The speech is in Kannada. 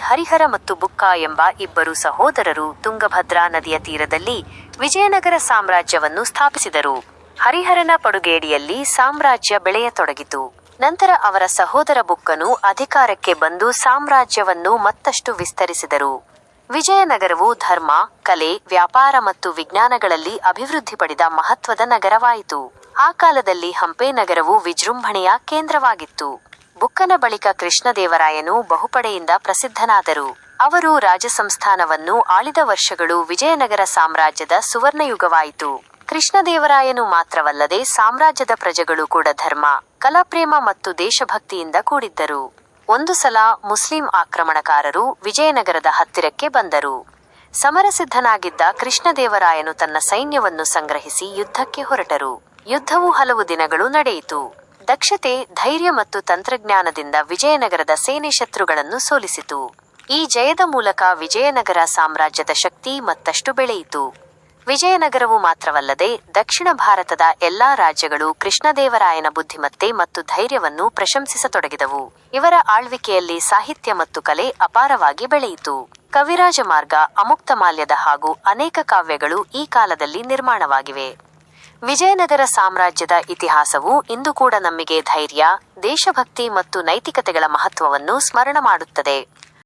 ಹರಿಹರ ಮತ್ತು ಬುಕ್ಕ ಎಂಬ ಇಬ್ಬರು ಸಹೋದರರು ತುಂಗಭದ್ರಾ ನದಿಯ ತೀರದಲ್ಲಿ ವಿಜಯನಗರ ಸಾಮ್ರಾಜ್ಯವನ್ನು ಸ್ಥಾಪಿಸಿದರು. ಹರಿಹರನ ಪಡುಗೇಡಿಯಲ್ಲಿ ಸಾಮ್ರಾಜ್ಯ ಬೆಳೆಯತೊಡಗಿತು. ನಂತರ ಅವರ ಸಹೋದರ ಬುಕ್ಕನು ಅಧಿಕಾರಕ್ಕೆ ಬಂದು ಸಾಮ್ರಾಜ್ಯವನ್ನು ಮತ್ತಷ್ಟು ವಿಸ್ತರಿಸಿದರು. ವಿಜಯನಗರವು ಧರ್ಮ, ಕಲೆ, ವ್ಯಾಪಾರ ಮತ್ತು ವಿಜ್ಞಾನಗಳಲ್ಲಿ ಅಭಿವೃದ್ಧಿ ಪಡೆದ ಮಹತ್ವದ ನಗರವಾಯಿತು. ಆ ಕಾಲದಲ್ಲಿ ಹಂಪೆ ನಗರವು ವಿಜೃಂಭಣೆಯ ಕೇಂದ್ರವಾಗಿತ್ತು. ಬುಕ್ಕನ ಬಳಿಕ ಕೃಷ್ಣದೇವರಾಯನು ಬಹುಪಡೆಯಿಂದ ಪ್ರಸಿದ್ಧನಾದರು. ಅವರು ರಾಜಸಂಸ್ಥಾನವನ್ನು ಆಳಿದ ವರ್ಷಗಳು ವಿಜಯನಗರ ಸಾಮ್ರಾಜ್ಯದ ಸುವರ್ಣಯುಗವಾಯಿತು. ಕೃಷ್ಣದೇವರಾಯನು ಮಾತ್ರವಲ್ಲದೆ ಸಾಮ್ರಾಜ್ಯದ ಪ್ರಜೆಗಳು ಕೂಡ ಧರ್ಮ, ಕಲಾಪ್ರೇಮ ಮತ್ತು ದೇಶಭಕ್ತಿಯಿಂದ ಕೂಡಿದ್ದರು. ಒಂದು ಸಲ ಮುಸ್ಲಿಂ ಆಕ್ರಮಣಕಾರರು ವಿಜಯನಗರದ ಹತ್ತಿರಕ್ಕೆ ಬಂದರು. ಸಮರಸಿದ್ಧನಾಗಿದ್ದ ಕೃಷ್ಣದೇವರಾಯನು ತನ್ನ ಸೈನ್ಯವನ್ನು ಸಂಗ್ರಹಿಸಿ ಯುದ್ಧಕ್ಕೆ ಹೊರಟರು. ಯುದ್ಧವು ಹಲವು ದಿನಗಳು ನಡೆಯಿತು. ದಕ್ಷತೆ, ಧೈರ್ಯ ಮತ್ತು ತಂತ್ರಜ್ಞಾನದಿಂದ ವಿಜಯನಗರದ ಸೇನೆ ಶತ್ರುಗಳನ್ನು ಸೋಲಿಸಿತು. ಈ ಜಯದ ಮೂಲಕ ವಿಜಯನಗರ ಸಾಮ್ರಾಜ್ಯದ ಶಕ್ತಿ ಮತ್ತಷ್ಟು ಬೆಳೆಯಿತು. ವಿಜಯನಗರವು ಮಾತ್ರವಲ್ಲದೆ ದಕ್ಷಿಣ ಭಾರತದ ಎಲ್ಲಾ ರಾಜ್ಯಗಳು ಕೃಷ್ಣದೇವರಾಯನ ಬುದ್ಧಿಮತ್ತೆ ಮತ್ತು ಧೈರ್ಯವನ್ನು ಪ್ರಶಂಸಿಸತೊಡಗಿದವು. ಇವರ ಆಳ್ವಿಕೆಯಲ್ಲಿ ಸಾಹಿತ್ಯ ಮತ್ತು ಕಲೆ ಅಪಾರವಾಗಿ ಬೆಳೆಯಿತು. ಕವಿರಾಜ ಮಾರ್ಗ ಅಮುಕ್ತಮಾಲ್ಯದ ಹಾಗೂ ಅನೇಕ ಕಾವ್ಯಗಳು ಈ ಕಾಲದಲ್ಲಿ ನಿರ್ಮಾಣವಾಗಿವೆ. ವಿಜಯನಗರ ಸಾಮ್ರಾಜ್ಯದ ಇತಿಹಾಸವು ಇಂದು ಕೂಡ ನಮಗೆ ಧೈರ್ಯ ದೇಶಭಕ್ತಿ ಮತ್ತು ನೈತಿಕತೆಗಳ ಮಹತ್ವವನ್ನು ಸ್ಮರಣ ಮಾಡುತ್ತದೆ.